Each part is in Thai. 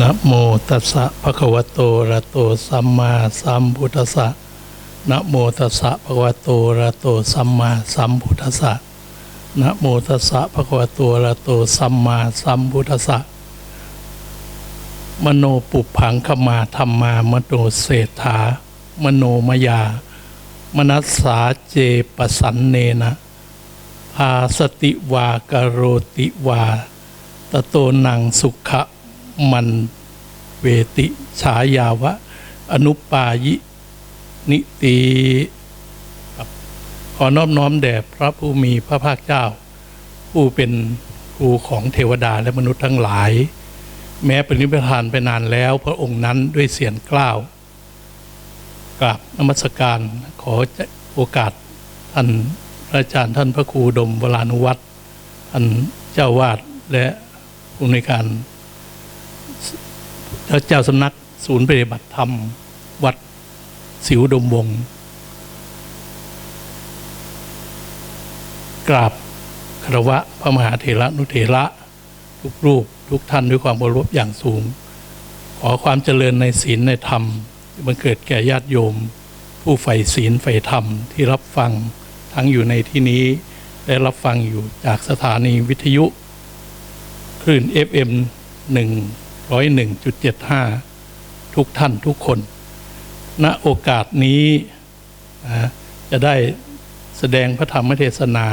นะโมตัสสะภะคะวะโตระโตสัมมาสัมพุทธัสสะนะโมตัสสะภะคะวะโตระโตสัมมาสัมพุทธัสสะนะโมตัสสะภะคะวะโตระโตสัมมาสัมพุทธัสสะมโนปุพพังขมาธรรมามโนเศรษฐามโนมยามนัสสาเจปสันเนนะพาสติวากโรติวา ตโตนังสุขะ มันเวติฉายาวะ อนุปายิ นิตีขอนอบน้อมแด่พระผู้มีพระภาคเจ้า ผู้เป็นครูของเทวดาและมนุษย์ทั้งหลาย แม้ปรินิพพานไปนานแล้ว พระองค์นั้นด้วยเสียงกล้าวกราบนมัสการขอโอกาสท่านพระอาจารย์ท่านพระครูดมวรานุวัตรท่านเจ้าวาดและผู้ในการ เจ้าสำนักศูนย์ปฏิบัติธรรม วัดสิวดมวงศ์กราบคารวะพระมหาเถระนุเถระ ทุกรูปทุกท่านด้วยความเคารพอย่างสูง ขอความเจริญในศีลในธรรมบังเกิดแก่ญาติโยม ผู้ใฝ่ศีลใฝ่ธรรมที่รับฟังทั้งอยู่ในที่นี้และรับฟังอยู่จากสถานีวิทยุ คลื่น FM 101.75ทุกท่านทุกคน ณโอกาสนี้จะได้แสดงพระธรรมเทศนา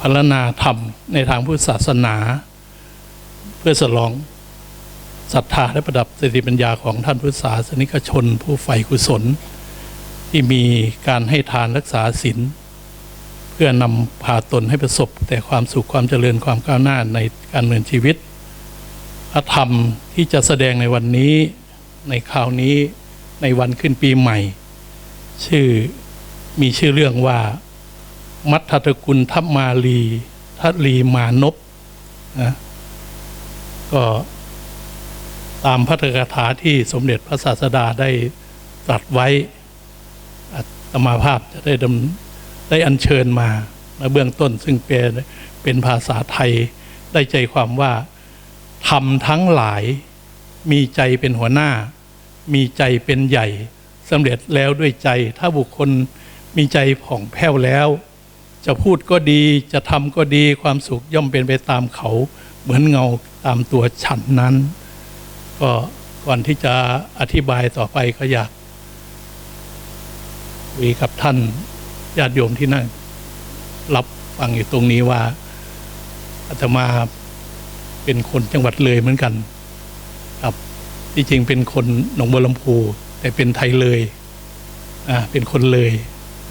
พรรณนาธรรมในทางพุทธศาสนา เพื่อสลองศรัทธาและประดับสติปัญญาของท่านพุทธศาสนิกชน ผู้ใฝ่กุศล ที่มีการให้ทานรักษาศีลเพื่อนำพาตนให้ประสบแต่ความสุขความเจริญความก้าวหน้าในการเมืองชีวิต พระธรรมที่จะแสดงในวันนี้ในคราวนี้ในวันขึ้นปีใหม่ ชื่อมีชื่อเรื่องว่า มัทธตกุลทัพมาลีทัลีมานพนะก็ตามพระธกถาที่สมเด็จพระศาสดาได้ตรัสไว้อัตมาภาพจะได้ดได้อัญเชิญมาในเบื้องต้นซึ่งเป็นเป็นภาษาไทยได้ใจความว่า ทำทั้งหลาย มีใจเป็นหัวหน้า มีใจเป็นใหญ่สำเร็จแล้วด้วยใจ ถ้าบุคคลมีใจผ่องแผ้วแล้ว จะพูดก็ดีจะทำก็ดีความสุขย่อมเป็นไปตามเขา เหมือนเงาตามตัวฉันนั้น ก็ก่อนที่จะอธิบายต่อไปก็อยากคุยกับท่านญาติโยมที่นั่งรับฟังอยู่ตรงนี้ว่าอาตมา เป็นคนจังหวัดเลยเหมือนกัน ครับ ที่จริงเป็นคนหนองบัวลำพู แต่เป็นไทยเลยอ่าเป็นคนเลย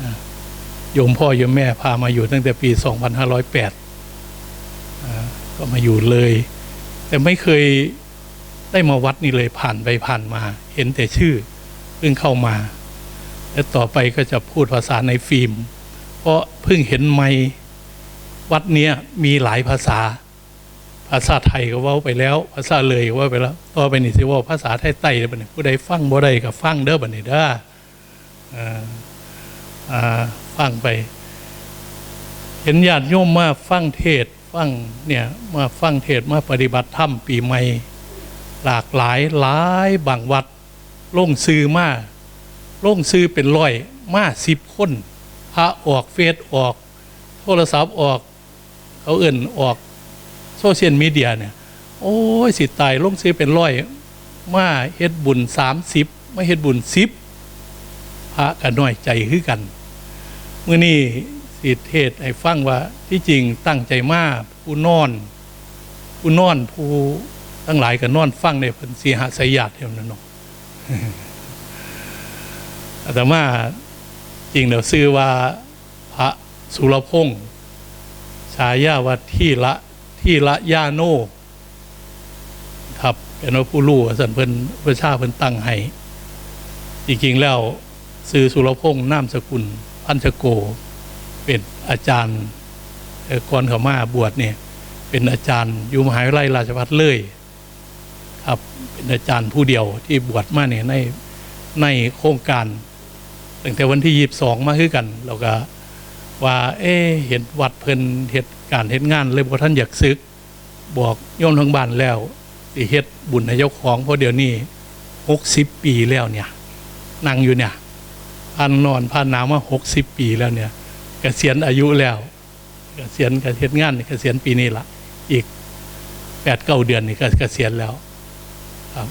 อ่าโยมพ่อโยมแม่พามาอยู่ตั้งแต่ปี 2508อ่าก็มาอยู่เลย แต่ไม่เคยได้มาวัดนี่เลยผ่านไปผ่านมา เห็นแต่ชื่อเพิ่งเข้ามา และต่อไปก็จะพูดภาษาในฟิล์ม เพราะเพิ่งเห็นไม่วัดเนี้ยมีหลายภาษา ภาษาไทยก็ว่าไปแล้ว ภาษาเลยก็ว่าไปแล้วต่อไปนี่สิว่าภาษาไทยไต้บัดนี้ผู้ใดฟังบ่ได้ก็ฟังเด้อบัดนี้เด้อฟังไป เห็นญาติโยมมาฟังเทศฟังเนี่ยมาฟังเทศมาปฏิบัติธรรมปีใหม่ หลากหลายหลายบางวัดลงซื้อมาลงซื้อเป็นร้อยมาสิบคนพระออกเฟซออก โทรศัพท์ออก เขาเอื่นออก โซเชียลมีเดียเนี่ย โอ้ยสิตายลงซื้อเป็นร้อย มาเฮ็ดบุญสามสิบมาเฮ็ดบุญสิบพระกันน้อยใจคือกันเมื่อนี้สิเทศให้ฟังว่าที่จริงตั้งใจมาผู้นอน ผู้นอนผู้ทั้งหลายก็นอนฟังในพันสีหาสยาดเท่านั้นเนาะอาตมาจริงเดี๋ยวซื้อว่าพระสุรพงษ์ฉายาว่าที่ละ ที่ละย่าโนครับเป็นว่าผู้รู้สันเพิ่นพระชาเพิ่นตั้งให้จริงๆแล้วซื้อสุรพงษ์นามสกุลพันชโก เป็นอาจารย์เอ่อก่อนเขามาบวชเนี่ย เป็นอาจารย์อยู่มหาวิทยาลัยราชภัฏเลยครับเป็นอาจารย์ผู้เดียวที่บวชมาเนี่ยในในโครงการตั้งแต่วันที่ยีบสองมาคือกันเราก็ว่า เอ๊เห็นวัดเพิ่นเหตุ การเหตุงานเลยพอท่านอยากซึก บอกโยมทางบ้านแล้วสิเฮ็ดบุญให้เจ้าของเพราะเดี๋ยวนี้หกสิบปีแล้วเนี่ยนั่งอยู่เนี่ยพันนอนพันนาวมาหกสิบปีแล้วเนี่ยเกษียณอายุแล้วเกษียณเกษียณงานนี่เกษียณปีนี้ละอีกแปดเก้าเดือนนี่ก็เกษียณแล้วครับ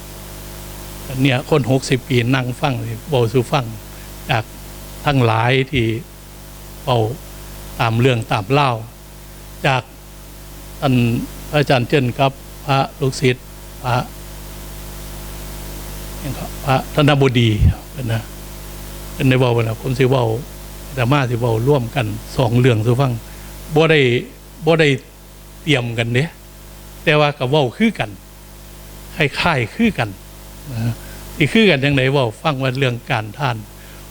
เนี่ยคนหกสิบปีนั่งฟังเบาสูฟังจากทั้งหลายที่เบาตามเรื่องตามเล่า จากท่านพระอาจารย์เจนครับ พระลูกศิษย์พระยังก็พระธนบดีเป็นนะเป็นในเบาเป็นะผมสิเบาแต่มาสิเบาร่วมกันสองเรื่องสู่ฟังบ่ได้บ่ได้เตรียมกันเด้แต่ว่ากับว้าคือกันคล้ายๆคือกันนะที่คือกันยังไงว่าฟังว่าเรื่องการท่าน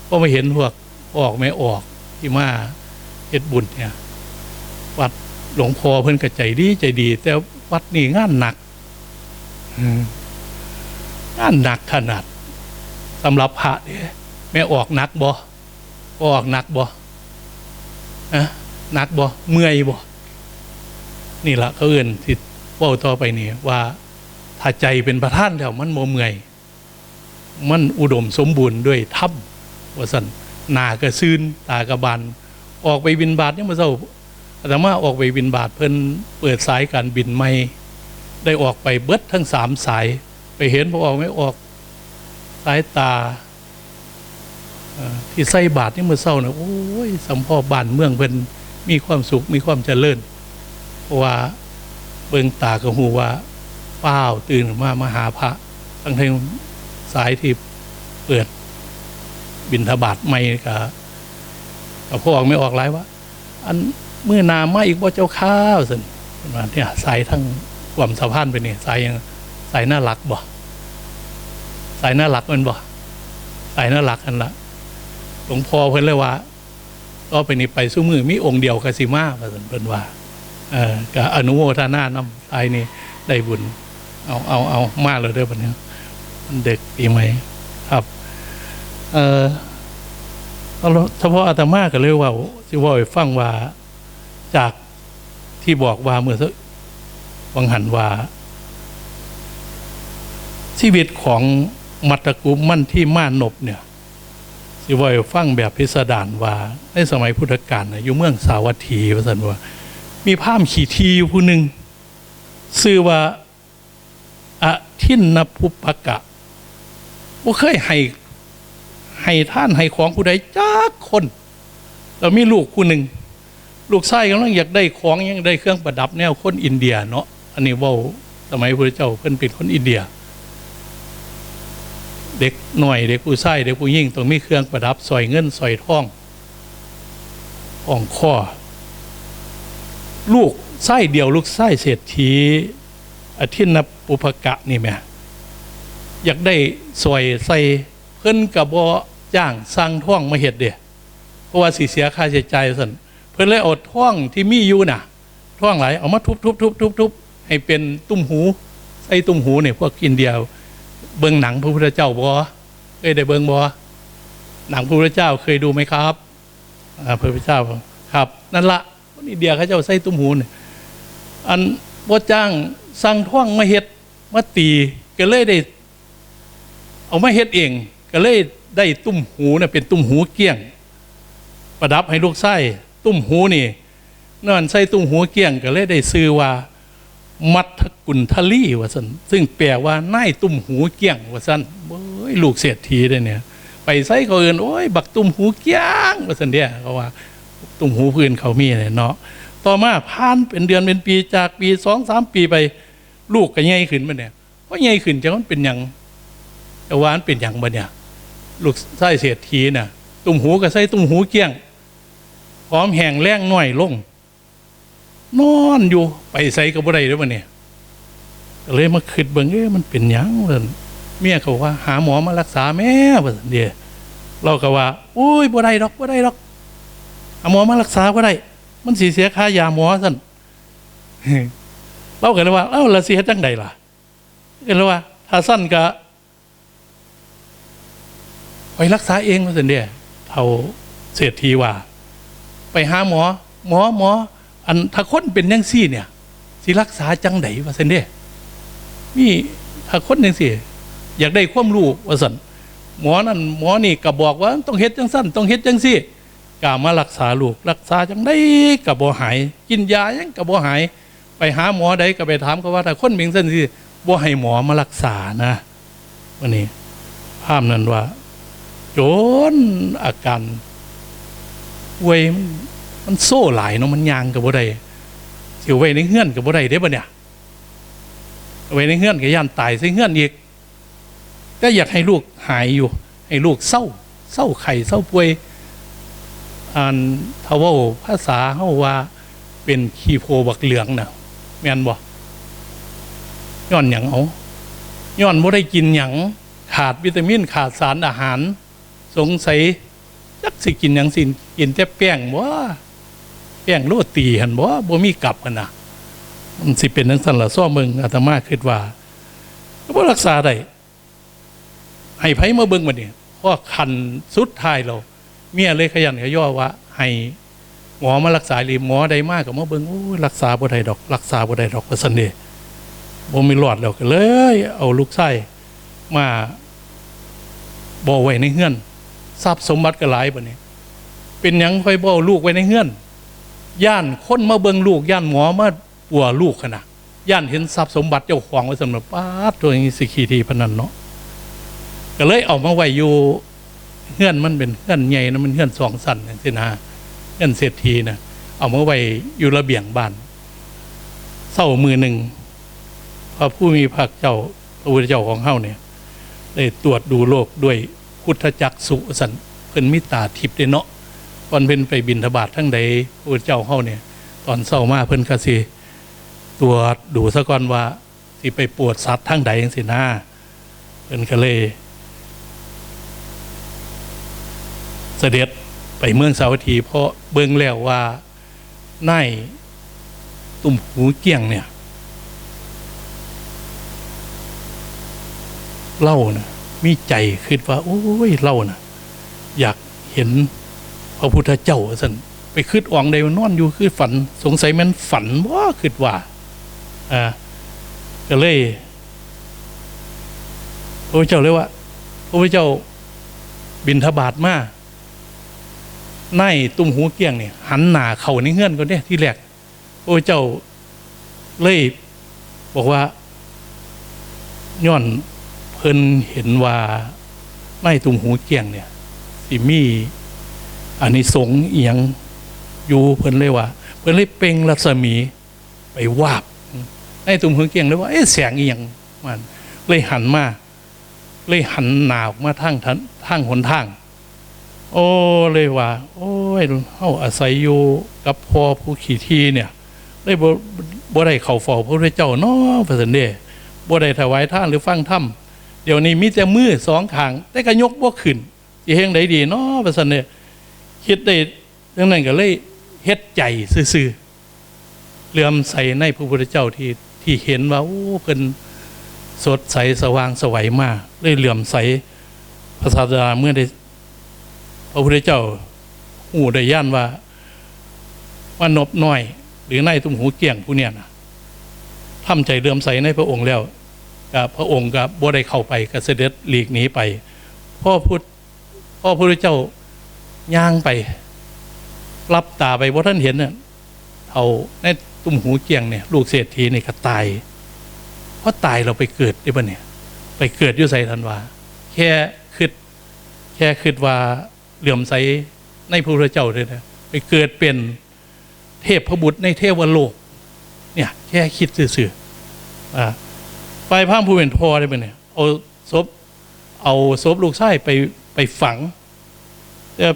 ก็มาเห็นพวกออกไม่ออกที่มาเฮ็ดบุญเนี่ยวัด หลวงพ่อเพิ่นก็ใจดีใจดี แต่วัดนี่งานหนักอืมงานหนักขนาดสำหรับพระเนี่ยแม่ออกหนักบ่ออกหนักบ่อะหนักบ่เมื่อยบ่นี่ละเขาเอื่นที่เว่าต่อไปนี่ว่าถ้าใจเป็นประธานแล้วมันโมเมื่อย มันอุดมสมบูรณ์ด้วยถ้ำว่าสันหนากระซืนตากระบานออกไปบินบาทเนี่ยมาเศร้า อาตมาออกไปบินบาทเพิ่นเปิดสายการบินไม่ ได้ออกไปเบิดทั้งสามสาย ไปเห็นพอออกไม่ออกสายตาที่ใส่บาทนี่มาเศร้านะโอ้ยสัมพ่อบานเมืองเพิ่นมีความสุขมีความเจริญเพราะว่าเบิงตากับหูว่าเป้าวตื่นมามาหาพระทั้งที่สายที่เปิดบินทบาทไม่กับกับพ่อออกไม่ออกไรวะอัน เมื่อนามาอีกบ่าเจ้าข้าวสินประมาเนี่ยสายทั้งความสะพานไปนี่สายยังสายหน้าหลักบ่สายหน้าหลักมันบ่สายหน้าหลักอันละหลวงพ่อเพิ่นเลยว่าก็ไปนี่ไปสู้มือมีองค์เดียวกสิมาว่าซั่นเพิ่นว่าเออก็อนุโมทนาน้ำตายนี่ได้บุญ เอาเอาเอามากเลยเด้อปันนี้มันเด็กปีใหม่ครับ เออเอเฉพาะอาตมาก็เลยว่าสิว่าฟังว่า จากที่บอกว่าเมื่อสักวังหันว่าชีวิตของมัตตกุมมั่นที่ม่านนบเนี่ยสิว่าให้ฟังแบบพิสดารว่า ในสมัยพุทธกาลอยู่เมืองสาวัตถีว่าสันว่า มีพามขี่ทีอยู่ผู้หนึ่งชื่อว่าอาทินนภุปกะว่าเคยให้ให้ท่านให้ของผู้ใดจักคน แล้วมีลูกผู้หนึ่ง ลูกชายกำลังอยากได้ของยังได้เครื่องประดับแนวคนอินเดียเนาะอันนี้ว่าสมัยพระเจ้าเพิ่นเป็นคนอินเดีย เด็กหน่อยเด็กผู้ชายเด็กผู้หญิงต้องมีเครื่องประดับสอยเงินสอยทองอ่องข้อลูกไส้เดียวลูกไส้เศรษฐีอาทินนปุภกะนี่แม่อยากได้ซอยใส่เพิ่นกับบอจ้างสร้างท่องมาเห็ดเดียเพราะว่าสีเสียค่าใช้จ่ายสัน พิ่นเลยเอาท่องที่มีอยู่น่ะท่องหลายเอามาทุบทุบทุบทุบทุบให้เป็นตุ้มหูใส่ตุ้มหูเนี่ยพวกอินเดียเบิ่งหนังพระพุทธเจ้าบอเคยได้เบิ่งบอหนังพระพุทธเจ้าเคยดูไหมครับพระพุทธเจ้าครับ นั่นละคนอินเดียเขาเจ้าใส่ตุ้มหูเนี่ยอันบ่จ้างสั่งท่องมาเฮ็ดมาตีก็เลยได้ เอามาเฮ็ดเอง ก็เลยได้ตุ้มหูเนี่ยเป็นตุ้มหูเกี้ยง ประดับให้ลูกไส้ ตุ้มหูนี่นั่นใส่ตุ้มหูเกี้ยงก็เลยได้ซื้อว่า มัทกุลทลี่ว่าสันซึ่งแปลว่านายตุ้มหูเกี้ยงว่าสันโอ้ยลูกเศรษฐีได้เนี่ย ไปใส่เขาเอินโอ้ย บักตุ้มหูเกี้ยงว่าสันเดียเขาว่า ตุ่มหูพื้นเขามีเนี่ยเนาะต่อมาผ่านเป็นเดือนเป็นปีจากปีสองสามปีไป ลูกก็ใหญ่ขึ้นมาเนี่ยเพราะใหญ่ขึ้นจะมันเป็นหยังจะวานเป็นหยังบ่เนี่ยลูกไส้เสียทีน่ะ ตุ่มหูกับไส้ตุ่มหูเกี้ยง พร้อมแห้งแรงหน้อยลง นอนอยู่ไปใส่กับบ่ได้แล้วมันเนี่ยก็เลยมาคิดเบิ่งเอ๊ะมันเป็นยังเพิ่นเมียเขาว่า หาหมอมารักษาแม่ว่เดียเราก็ว่าอุ้ยบ่ได้ดอกบ่ได้ดอกเอาหมอมารักษาก็ได้ มันสีเสียค่ายาหมอสั่นเรากันเลยว่าเอ้าละเสียจังใดล่ะกันเลยว่าถ้าสั้นก็ไปรักษาเองว่าสันเดียเท่าเศรษฐีว่า ไปหาหมอ หมอหมอ อันถ้าคนเป็นยังซี่เนี่ย สิรักษาจังใดว่าสันเดียมีถ้าคนจังซี่ อยากได้ความรู้ว่าซั่นหมอนั่นหมอนี่ก็บอกว่าต้องเฮ็ดจังซั่นต้องเฮ็ดจังซี่กามารักษาลูกรักษาจังได้ก็บ่หาย กินยายังก็บ่หาย ไปหาหมอใดก็ไปถามเขาว่าถ้าคนเป็นจังซี่บ่ให้หมอมารักษานะวันนี้ ภาพนั้นว่า โจนอาการ ป่วยมันโซ่หลายเนาะมันยางกับบ่ได้สิเว้ในเฮือนกับบ่ได้เด้บ่เนี่ยเว้ในเฮือนก็ย่านตายใส่เฮือนอีกก็อยากให้ลูกหายอยู่ ให้ลูกเศร้า เศร้าไข้เศร้าป่วยอ่านทว่าภาษาเฮาว่าเป็นคีโพบักเหลืองน่ะแม่นบ่ย้อนหยังเอาย้อนบ่ได้กินหยังขาดวิตามินขาดสารอาหาร สงสัย จักสิกินหยังสิกินแต่แป้งบ่แป้งโรตีหันบ่บ่มีกลับกันนะมันสิเป็นจังซั่นละซ้อมึงอาตมาคิดว่าก็บ่รักษาได้ให้ไผมาเบิ่งบัดนี้เพราะคันสุดท้ายเราเมียเลยขยันขย่อว่าให้หมอมารักษาหรือหมอใดมากก็มาเบิ่งโอ้ยรักษาบ่ได้ดอก รักษาบ่ได้ดอกว่าซั่นเด้บ่มีรอดแล้วก็เลย เอาลูกไส้มาบ่ไว้ในเฮือน ทรัพย์สมบัติก็หลายบัดนี้เป็นยังค่อยบ่เอาลูกไว้ในเฮือน ย่านคนมาเบิงลูก ย่านหมอมาปัวลูกขนาดย่านเห็นทรัพย์สมบัติเจ้าของไว้สำหรับป้าตัวนี้สิขีทีพนันเนาะก็เลยเอามาไว้อยู่เฮือนมันเป็นเฮือนใหญ่นะมันเฮือนสองสันจังซี่นะเฮือนเศรษฐีนะเอามาไว้อยู่ระเบียงบ้านเศร้ามือหนึ่งพระผู้มีพระเจ้าพระพุทธเจ้าของเฮาเนี่ยได้ตรวจดูโลกด้วย พุทธจักสุสันเพิ่นมิตาทิพย์เด้เนาะตอนเพิ่นไปบินทบาททั้งใดพระเจ้าเฮาเนี่ย ตอนเศร้ามาเพิ่นก็สิตรวจดูซะก่อนว่าสิไปปวดสัตว์ทั้งใดจังซี่นะเพิ่นก็เลย เสด็จไปเมืองสาวัตถีเพราะเบิ่งแล้วว่านตุ่มหูเกี้ยงเนี่ยเล่านะ มีใจคิดว่าโอ้ยเล่านะอยากเห็นพระพุทธเจ้าสันไปคืดอ่องใดมันนอนอยู่คือฝัน สงสัยมันฝันว่าคิดว่าอ่าก็เลยพระพุทธเจ้าเลยว่าพระพุทธเจ้าบินทบาทมาในตุ้มหูเกี้ยงเนี่ยหันหน้าเข่าในเงื่อนก็เนี่ยที่แรกพระพุทธเจ้าเลยบอกว่าย้อน พิ่นเห็นว่าไม่ตุ่มหูเกี่ยงเนี่ยสิมีอันนี้สงส์อียงอยู่เพิ่นเลยว่า เพิ่นเลยเป่งรัศมีไปวาบในตุ่มหูเกี่ยงเลยว่าเอ๊ะแสงเอียงมันเลยหันมาเลยหันหนาวมาทางทางทางหนทาง โอ้เลยว่า โอ้ยเฮาอาศัยอยู่กับพ่อผู้ขี่ที่เนี่ยได้บ่บ่ได้เข้าเฝ้าพระพุทธเจ้าเนาะพระสันเดบ่ได้ถวายทานหรือฟังธรรม เดี๋ยวนี้มีแต่มือสองขาง แต่ก็ยกบ่ขึ้นสิเฮงได้ดีเนาะว่าซั่นเนี่ยคิดได้ดังนั้นก็เลยเฮ็ดใจซื่อๆเลื่อมใสในพระพุทธเจ้าที่ที่เห็นว่าโอ้เพิ่นสดใสสว่างสวัยมากเลยเหลื่อมใสพระศาสดาเมื่อได้ พระพุทธเจ้าหูได้ย่านว่าว่านบน้อย หรือในายตุ้มหูเกี่ยงผู้เนี่ยนะทำใจเลื่อมใสในพระองค์แล้ว กับพระองค์กับบ่ได้เข้าไปกับเสด็จหลีกหนีไปพ่อพุทธพ่อพระเจ้าย่างไป รับตาไปว่าท่านเห็นเนี่ยเอาในตุ้มหูเกียงเนี่ย ลูกเศรษฐีนี่ก็ตายเพราะตายเราไปเกิดได้ปะเนี่ย ไปเกิดอยุใส่ทันวาแค่คิดแค่คิดว่าเหลื่อมใสในพระพุทธเจ้าเลยนะไปเกิดเป็นเทพพบุตรในเทวโลก เนี่ย แค่คิดซื่อๆอ่า ไปพามผู้เป็นพ่อได้ไหมเนี่ยเอาศพเอาศพลูกชายไปไปฝังแต่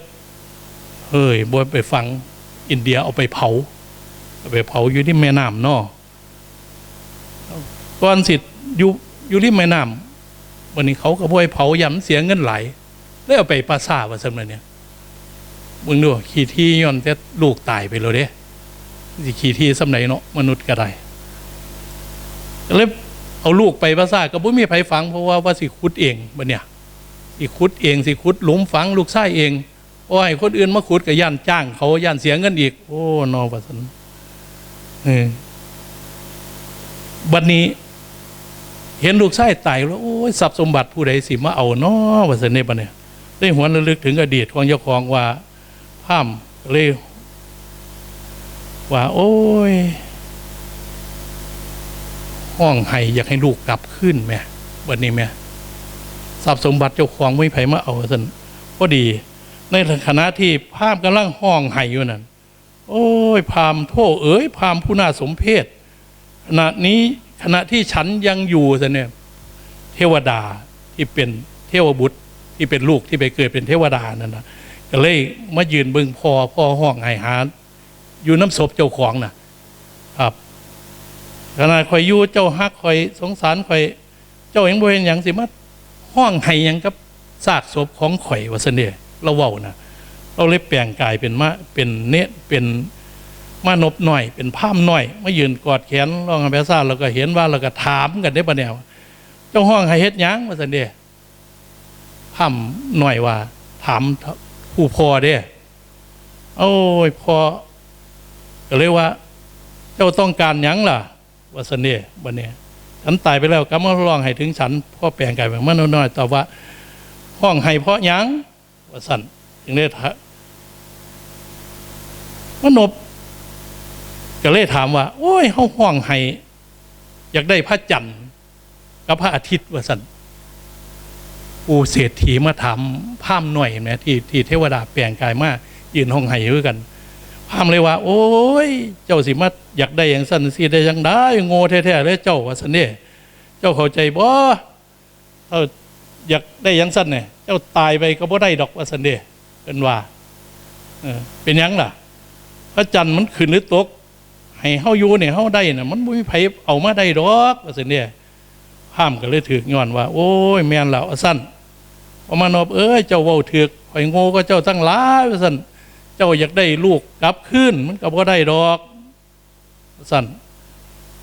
เฮ้ยบอยไปฝัง อินเดียเอาไปเผาเอาไปเผาอยู่ที่แม่น้ำนอก่อนสิทธิ์อยู่อยู่ที่แม่น้ำวันนี้เขาก็บอยเผายำเสียเงินไหลแล้วเอาไปปราสาทว่าสำนักเนี่ยมึงดูขี่ที่ย้อนแต่ลูกตายไปเลยเด้สิขี่ที่สำไหนเนาะมนุษย์ก็ได้แล้ว เอาลูกไปภาษาก็บ่มีไผฝังเพราะว่าว่าสิขุดเองบัดเนี่ยสิขุดเองสิขุดหลุมฝังลูกชายเองเพราะให้คนอื่นมาขุดก็ย่านจ้าง เขาย่านเสียเงินอีก โอ้นอว่าซั่นเออบัดนี้ เห็นลูกชายตายแล้วโอ้ยทรัพย์สมบัติผู้ใดสิมาเอานาะว่าซั่นเด้บัดเนี่ยได้หวนระลึกถึงอดีตของเจ้าของว่าพามเลยว่า โอ้ย ห้องไห้อยากให้ลูกกลับขึ้นแม่บัดนี้แม่ทรัพย์สมบัติเจ้าของไม่ไผมาเอาสันพอดี ในขณะที่พามกำลังห้องไห้อยู่นั่นโอ้ยพามโทษเอ๋ยพามผู้น่าสมเพชขณะนี้ขณะที่ฉันยังอยู่สันเนี่ยเทวดาที่เป็นเทวบุตรที่เป็นลูกที่ไปเกิดเป็นเทวดานั่นนะก็เลยมายืนเบึงพอพ่อห้องไห้หาอยู่น้ำศพเจ้าของนะครับ ขณะคอยยู่เจ้าฮักคอยสงสารคอย เจ้าเองบ่เห็นหยังสิมาห้องไห้ยังกับซากศพของข่อยว่าซั่นเด้เราเว้านะเราเลยแปลงกายเป็นมาเป็นเนะเป็นมานบหน่อย เป็นผ้ามหน่อยมายืนกอดแขนร้องไห้แพซ่าเราก็เห็นว่าเราก็ถามกันได้ปะเนี่ยวเจ้าห้องไห้เฮ็ดยังว่าซั่นเด้ผ้ามหน่อยว่า ถามผู้พอเด้โอ้ยพอก็เลยว่า เจ้าต้องการยังล่ะ ว่าสนเน่บันเนี่ยฉันตายไปแล้วก็มาร้องให้ถึงฉันพ่อแปลงกายแบบมันน้อยๆแต่ว่าห้องให้เพราะยังว่าสันจึงได้ถามนบก็เลยถามว่า โอ้ยเฮาห้องให้อยากได้พระจันทร์กับพระอาทิตย์ว่าสันปูเศรษฐีมาถามพาหมหน่อยนไหมที่ที่เทวดาแปลงกายมายืนห้องไห้ด้วยกัน พามเลยว่า โอ้ย เจ้าสิมาอยากได้อย่างสั้นสิได้ยังได้โง่แท้ๆเลยเจ้าว่าสันเนี่ยเจ้าเข้าใจบ่เอออยากได้อย่างสั้นเนี่ยเจ้าตายไปก็บ่ได้ดอกว่าสันเดเป็นว่าเป็นยังล่ะ พระจันทร์มันขึ้นหรือตกให้เฮาอยู่เนี่ยเฮาได้น่ะมันบ่มีไผเอามาได้ดอกว่าสันเดพามก็เลยถือย้อนว่า โอ้ยแม่นแล้วว่าสั้นพอมาณนอบเอ้ยเจ้าเว้าถือข่อยโง่ก็เจ้าตั้งหลายว่าซั่นเจ้าอยากได้ลูกกลับขึ้น มันก็บ่ได้ดอกสั่น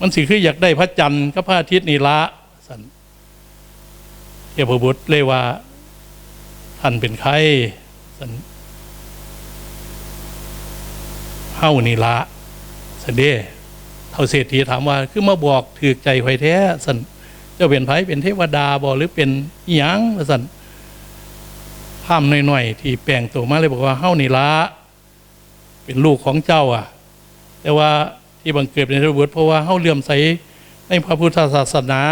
มันสิคืออยากได้พระจันทร์กับพระอาทิตย์นี่ละสั่นเทพบุตรเลยว่าท่านเป็นใครสั่นเฮานี่ละสันเดเท่าเศรษฐีถามว่า คือมาบอกถือใจไฟแท้สันเจ้าเป็นไผเป็นเทวดาบ่หรือเป็นอิหยังสันภาพหน่อยๆที่แปลงตัวมาเลยบอกว่าเฮานี่ละ เป็นลูกของเจ้าอะ แต่ว่าที่บังเกิดเป็นเทวบุตรเพราะว่าเฮาเลื่อมใสในพระพุทธศาสนา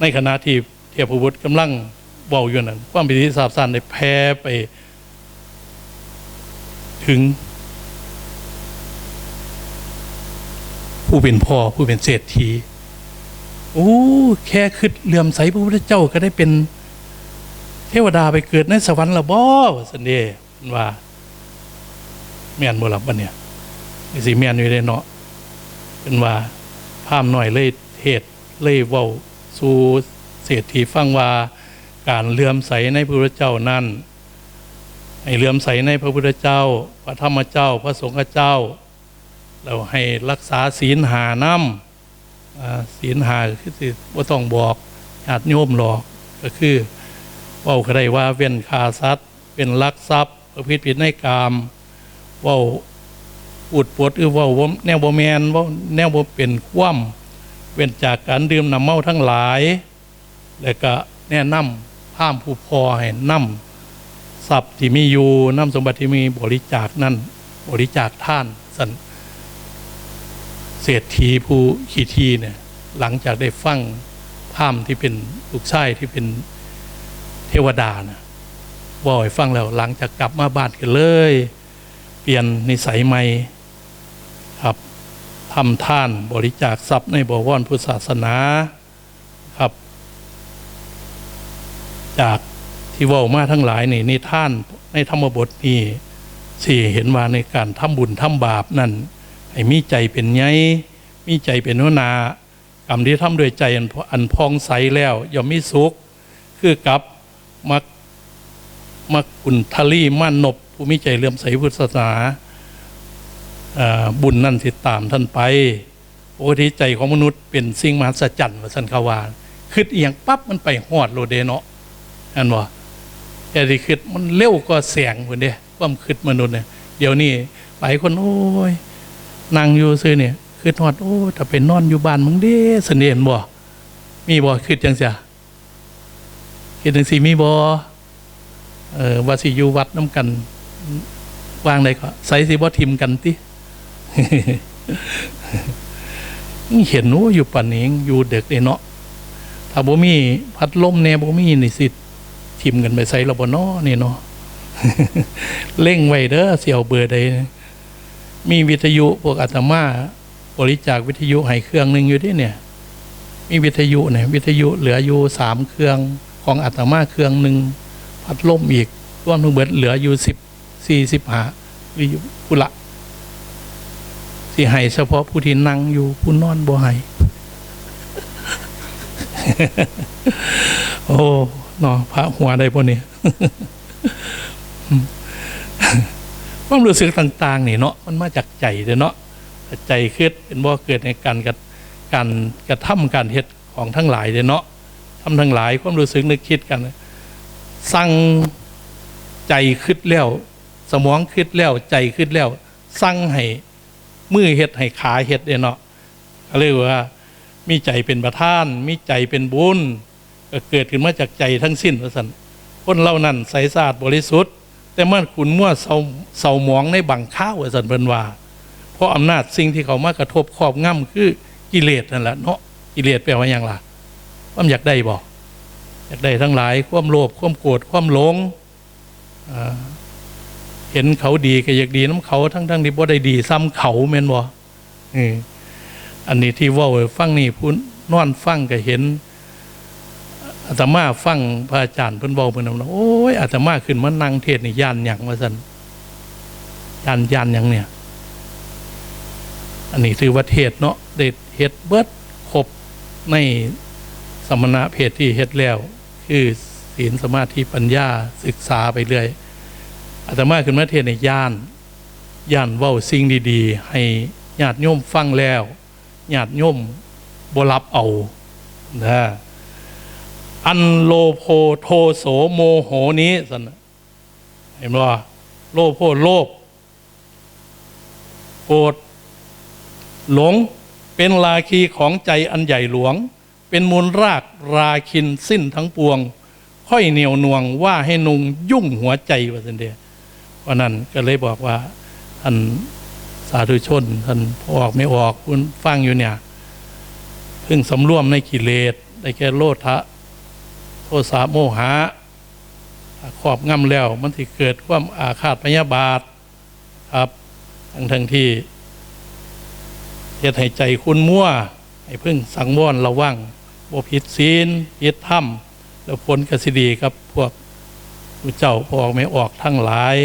ในขณะที่เทพบุตรกำลังเบาอยู่นั่นความปิติสาบสันได้แพ้ไป ถึง ผู้เป็นพ่อผู้เป็นเศรษฐีโอ้แค่คิดเลื่อมใสพระพุทธเจ้าก็ได้เป็นเทวดาไปเกิดในสวรรค์ละบ่สันเดว่า แม่นบ่หลับบันเนี่ยสิแม่นอยู่ได้เนาะเป็นว่าภาพหน่อยเลยเทศเลยเว้าสู่เศรษฐีฟังว่าการเลื่อมใสในพระพุทธเจ้านั้นให้เลื่อมใสในพระพุทธเจ้า พระธรรมเจ้า พระสงฆ์เจ้า เราให้รักษาศีลหาน้ำศีลหาคือสิว่าต้องบอกญาติโยมหรอกก็คือเว่าก็ไดว่าเว้นขาสัตว์เป็นลักทรัพย์ประพฤติผิดในกาม ว่าอุดปวดหรือว่าแนวบ่แมนว่าแนวบ่เป็นคว่ำเว้นจากการดื่มน้ำเมาทั้งหลาย แล้วก็แนะนำห้ามผู้พอให้นำทรัพย์ที่มีอยู่นำสมบัติที่มีบริจาคนั่นบริจาคท่านสันเศรษฐีผู้ขีทีเนี่ยหลังจากได้ฟังพาหมที่เป็นลูกชายที่เป็นเทวดานะว่าให้ฟังแล้วหลังจากกลับมาบ้านกันเลย เปลี่ยนนิสัยใหม่ครับทำท่านบริจาคทรัพย์ในบวรพุทธศาสนาครับ จากที่ว่ามาทั้งหลายนี่นี่ท่านในธรรมบทนี้สี่เห็นว่าในการทำบุญทำบาปนั่นให้มีใจเป็นไงมีใจเป็นหัวนากรรมที่ทำด้วยใจอันพองใสแล้วย่อมมีสุข คือกับมักมักกุณทลีม่านนบ ผู้มีใจเลื่อมใสพุทธศาสนาบุญนั่นสิตามท่านไป โอ้ที่ใจของมนุษย์เป็นสิ่งมหัศจรรย์ว่าสันขาวาคิดเอียงปั๊บมันไปหอดโลเดเนาะอันว่าแต่ที่คิดมันเร็วก็แสงคนเดียความคิดมนุษย์เนี่ยเดี๋ยวนี้หลายคนโอ้ยนั่งอยู่ซื้อเนี่ยคือทอดโอ้ถ้าไปนอนอยู่บ้านมึงเด้เสน่ห์บ่ มีบ่คือจังเสียคิดจังสีมีบ่เออว่าสิอยู่วัดน้ำกัน วางได้ก็ใส่สิบ่ทิมกันติเห็นโอ้อยู่ป่านนี้อยู่เด็กเลยเนาะถ้าบ่มีพัดลมแน่บ่มีนี่สิทิมกันไปใส่ระบนาะนี่เนาะเร่งไว้เด้อเสี่ยวเบอร์ใดมีวิทยุพวกอาตมาบริจาควิทยุให้เครื่องหนึ่งอยู่ที่เนี่ย มีวิทยุเนี่ยวิทยุเหลืออยู่สามเครื่องของอาตมาเครื่องหนึ่งพัดลมอีกรวมทั้งเบิดเหลืออยู่สิบ สี่สิบหาวิทยุละสิให้เฉพาะผู้ที่นั่งอยู่ผู้นอนบ่ให้โอ้เนาะพระหัวได้ปะเนี่ยความรู้สึกต่าง ๆ นี่เนาะมันมาจากใจเด้อเนาะใจคิดเป็นบ่เกิดในการกระการกระทำการเฮ็ดของทั้งหลายเด้อเนาะทำทั้งหลายความรู้สึกนึกคิดกันสั่งใจคิดแล้ว สมองคิดแล้วใจคิดแล้ว สั่งให้มือเฮ็ดให้ขาเฮ็ดเด้อเนาะเรียกว่า มีใจเป็นประธาน มีใจเป็นบุญก็เกิดขึ้นมาจากใจทั้งสิ้นว่าซั่นคนเล่านั้นใสสะอาดบริสุทธิ์ แต่เมื่อคุณมั่วเศร้าเศร้าหมองในบังข้าวสันเพิ่นว่า เพราะอำนาจสิ่งที่เขามากระทบครอบงำคือกิเลสนั่นแหละเนาะกิเลสแปลว่าอย่างล่ะความอยากได้บ่อยากได้ทั้งหลาย ความโลภความโกรธความหลงอ่า เห็นเขาดีก็อยากดีน้ำเขาทั้งทั้งที่บ่ได้ดี ซ้ำเขาแม่นบ่เอออันนี้ที่เว่าให้ฟังนี่พูนนอนฟังก็เห็นอาตมาฟังพระอาจารย์เพิ่นบอกเพิ่นว่าโอ้ยอาตมาขึ้นมานั่งเทศน์นี่ย่านหยังว่าซั่นย่านย่านหยังเนี่ย อันนี้ถือว่าเทศน์เนาะได้เฮ็ดเบิดครบในสมณะเพศที่เฮ็ดแล้ว คือศีลสมาธิปัญญาศึกษาไปเรื่อย อาตมาขึ้นมาเทศในย่านย่านเว้าสิ่งดีๆ ให้ญาติโยมฟังแล้วญาติโยมบรับเอานะอันโลโพโทโสโมโหนี้สันเห็นว่าโลโพโลภโกรธหลงเป็นราคีของใจอันใหญ่หลวง เป็นมูลรากราคินสิ้นทั้งปวง ค่อยเหนียวน่วงว่าให้นุงยุ่งหัวใจว่าสันเดีย เพรานั้นก็เลยบอกว่าท่านสาธุชนท่านพอออกไม่ออกคุณฟังอยู่เนี่ยเพิ่งสำรวมในกิเลสได้แก่โลภะโทสะโมหะครอบงำแล้ว มันที่เกิดความอาฆาตพยาบาทครับ ทั้งทั้งที่เฮ็ดให้ใจคุณมั่วให้พึ่งสังวรระวังบ่ผิดศีลผิดธรรม แล้วผลกสิดีครับพวกเจ้าพออกไม่ออกทั้งหลาย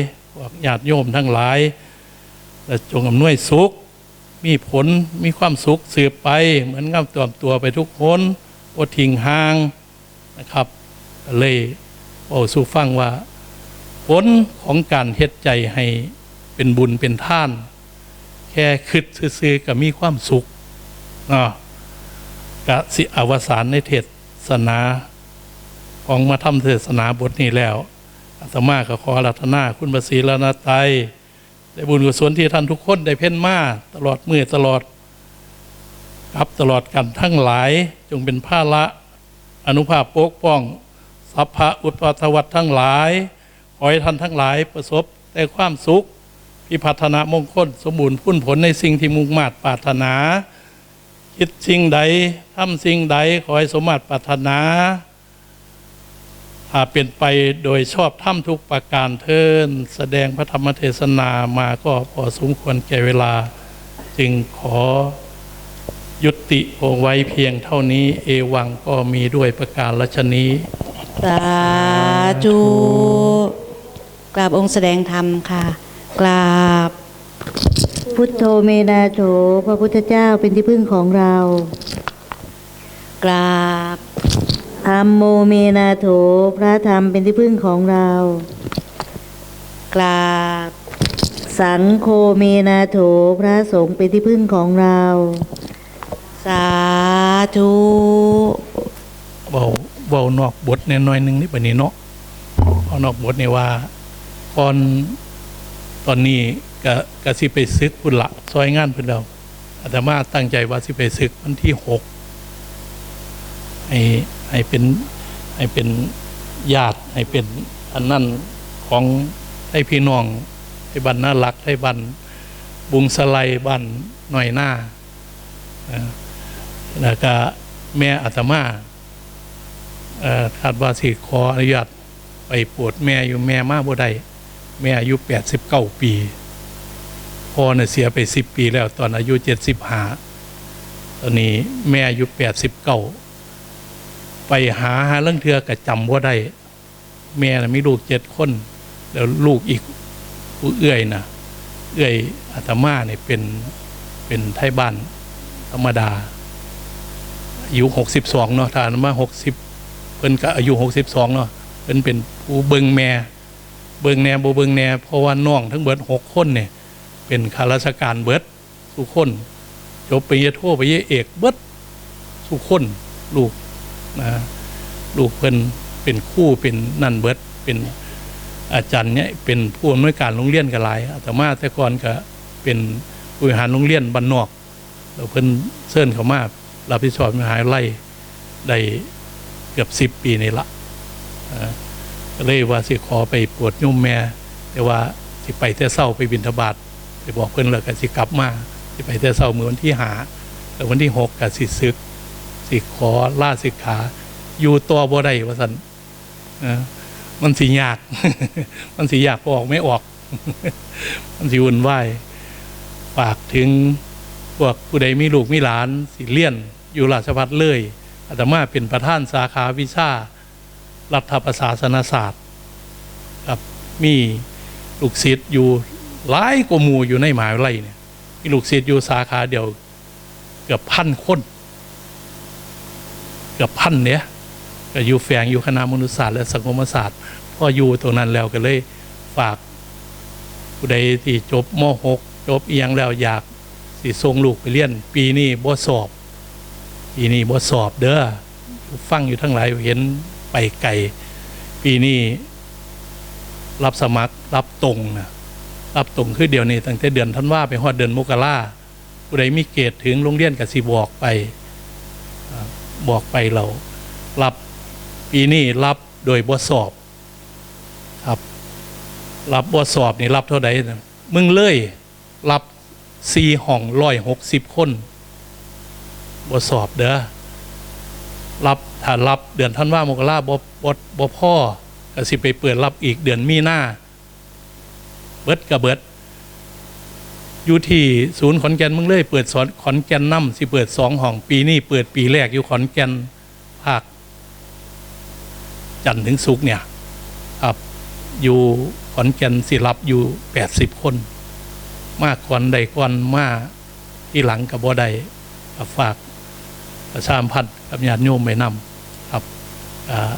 ญาติโยมทั้งหลายและจงอำนวยสุข มีผลมีความสุขสืบไป เหมือนกับตัวตัวไปทุกคนโอทิ้งห่างนะครับเลยเอาสู่ฟังว่า ผลของการเฮ็ดใจให้เป็นบุญเป็นท่าน แค่คิดซื่อๆก็มีความสุขเนะกะสิอวสานในเทศนา ของมาทำเทศนาบทนี้แล้ว อาตมาก็ขออารัตนาคุณประสีรนาไตยได้บุญกุศลที่ท่านทุกคนได้เพ่นมาตลอดมือตลอดครับตลอดกันทั้งหลายจงเป็นผ้าละอนุภาพปกป้อง สัพพะอุปัทวัตทั้งหลายขอให้ท่านทั้งหลายประสบแต่ความสุขพิพัฒนามงคลสมบูรณ์พุ่นผลในสิ่งที่มุ่งมาตรปรารถนา คิดสิ่งใดทำสิ่งใดขอให้สมมาตรปรารถนาถ้า เป็นไปโดยชอบถ้ำทุกประการเทินแสดงพระธรรมเทศนามาก็พอสมควรแก่เวลา จึงขอยุติโอไว้เพียงเท่านี้เอวังก็มีด้วยประการละชนี้ สาธุกราบองค์แสดงธรรมค่ะ กราบ พุทโธเมนาโถพระพุทธเจ้าเป็นที่พึ่งของเรา กราบ ธรรมโมเมนาโถพระธรรมเป็นที่พึ่งของเรา กราบ สังโฆเมนาโถพระสงฆ์เป็นที่พึ่งของเรา สาธุเบาเบานอกบทเนี่ยหน้อยหนึงนี่ปนี้เนาะเอานอกบทเนี่ยว่าก่อนตอนนี้ก็กะสิไปซึกพุ่นละซอยงานพิ่นเราอาตมาตั้งใจว่าสิไปศึกวันที่หกให้ ให้เป็นให้เป็นญาติให้เป็นอันนั่นของให้พี่น้องให้บันน่ารักให้บันบุงสไลบันหน่อยหน้าแล้วก็แม่อาตมาคาดว่าสิขออนุญาตไปปวดแม่อยู่แม่มาบ่ได้แม่อายุแปดสิบเก้าปีพ่อเนี่ยเสียไปสิบปีแล้วตอนอายุเจ็ดสิบห้าตอนนี้แม่อายุแปดสิบเก้า ไปหาหาเรื่องเทือกับจำว่าได้ แม่นะมีลูกเจ็ดคนแล้วลูกอีกผู้เอื้อยนะเอื้อยอาตมาเนี่ยเป็นเป็นไทยบ้านธรรมดาอายุหกสิบสองเนาะถ้าอาตมาหกสิบเพิ่นก็อายุหกสิบสองเนาะเพิ่นเป็นผู้เบิงแม่เบิงแหน่บ่เบิงแน่เพราะว่าน้องทั้งเบิดหกคนเนี่ยเป็นข้าราชการเบิดทุกคนจบปริญญาโทปริญญาเอกเบิดทุกคนลูก นะลูกเพิ่นเป็นคู่เป็นนั่นเบิดเป็นอาจารย์เนี่ยเป็นผู้อำนวยการโรงเรียนก็หลายอาตมาแต่ก่อนก็เป็นผู้บริหารโรงเรียนบ้านนอกแล้วเพิ่นเชิญเขามารับผิดชอบมหาวิทยาลัยได้เกือบสิบปีนี่ละเลยว่าสิขอไปปวดโยมแม่ แต่ว่าสิไปแต่เศร้าไปบินทบาทไปบอกเพิ่นแล้วก็สิกลับมาสิไปแต่เศร้าเมื่อวันที่หาแล้ววันที่หกก็สิศึก สิขอล่าสิกขา อยู่ตัวบ่ได้ว่าสันมันสิยาก มันสิยากออกไม่ออก มันสิวุ่นวายฝากถึงพวกผู้ใดมีลูกมีหลาน สิเลี่ยน อยู่ราชพัฒเลยอาตมาเป็นประธานสาขาวิชา รัฐประศาสนศาสตร์ครับมีลูกศิษย์อยู่หลายกว่ามูอยู่ในมหาวิทยาลัยเนี่ยมีลูกศิษย์อยู่สาขาเดียวเกือบพันคน เกือบพันเนี่ยก็อยู่แฝงอยู่คณะมนุษยศาสตร์และสังคมศาสตร์พออยู่ตรงนั้นแล้วก็เลยฝากผู้ใดที่จบม .6 จบเอียงแล้วอยากสิส่งลูกไปเรียน ปีนี้บ่สอบ ปีนี้บ่สอบเด้อฟังอยู่ทั้งหลายเห็นไปไกลปีนี้รับสมัครรับตรงนะรับตรงคือเดี๋ยวนี้ตั้งแต่เดือนธันวาไปฮอดเดือนมกราผู้ใดมีเกณฑ์ถึงโรงเรียนก็สิบอกไป บอกไปเรารับปีนี้รับโดยบทสอบ ครับ รับบทสอบนี่รับเท่าไหร่นะมึงเลยรับสี่ห้องร้อยหกสิบคนบทสอบเด้อรับถ้ารับเดือนท่านว่ามกราบบบบบพ่อก็สิไปเปิดรับอีกเดือนมีหน้าเบิดกับเบิด อยู่ที่ศูนย์ขอนแก่นมึงเลยเปิดสอนขอนแก่นน้ำสิเปิดสองห้องปีนี้เปิดปีแรกอยู่ขอนแก่นภาคจันทร์ถึงศุกร์เนี่ยครับอยู่ขอนแก่นสิรับอยู่แปดสิบคน มากก่อนใดก่อนมาที่หลังกับบ่ใดก็ฝากประชามพันธ์กับญาติโยมไปนำครับอ่า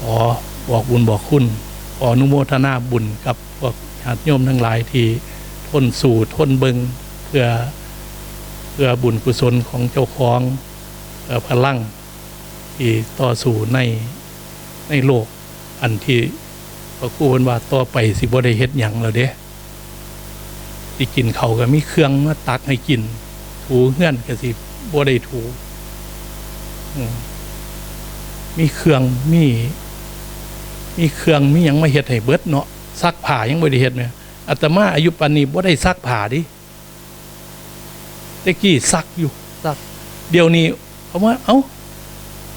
ขอบอกบุญบอกคุณขออนุโมทนาบุญกับ ญาติโยมทั้งหลายที่ทนสู่ทนเบิงเพื่อเพื่อบุญกุศลของเจ้าของเพื่อพลังที่ต่อสู่ในในโลก อันที่พระครูเพิ่นว่าต่อไปสิบ่ได้เฮ็ดหยังแล้วเด้สิกินเขาก็มีเครื่องมาตักให้กิน ถูเฮื่อนก็สิบ่ได้ถูมมีเครื่องมี มีเครื่องมีหยังมาเฮ็ดให้เบิดเนาะ ซักผ้ายังบ่ได้เฮ็ดแม่อาตมาอายุปานนี้บ่ได้ซักผ้าดิแต่กี้ซักอยู่ซัก เดี๋ยวนี้เพราะว่าเอ้า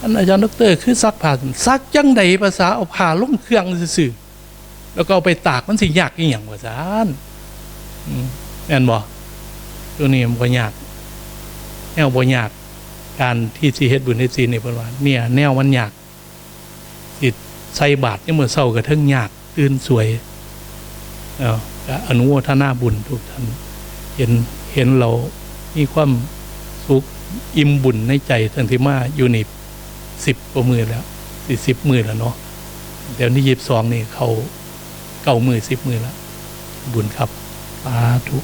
อันอาจารย์ดอกเตอรคือซักผ้าซักจังใดภาษาเอาผ้าลงเครื่องซื่อๆแล้วก็เอาไปตากมันสิยากอีหยังว่าซานอืมแม่นบ่ตัวนี้มันบ่ยาก แนวบ่ยาก การที่สิเฮ็ดบุญเฮ็ดศีลนี่เพิ่นว่าเนี่ย แนวมันยากสิใส่บาตรยามมื้อเช้าก็เทิงยาก ตื่นสวยอาอนุโมทนาบุญทุกท่านเห็นเห็นเรามีความสุขอิ่มบุญในใจทั้งที่มาอยู่นี่สิบกว่ามือแล้วสี่สิบมือแล้วเนาะเดี๋ยวนี้ยีิบสองนี่เขาเก้ามือสิบมือแล้วบุญครับสาธุ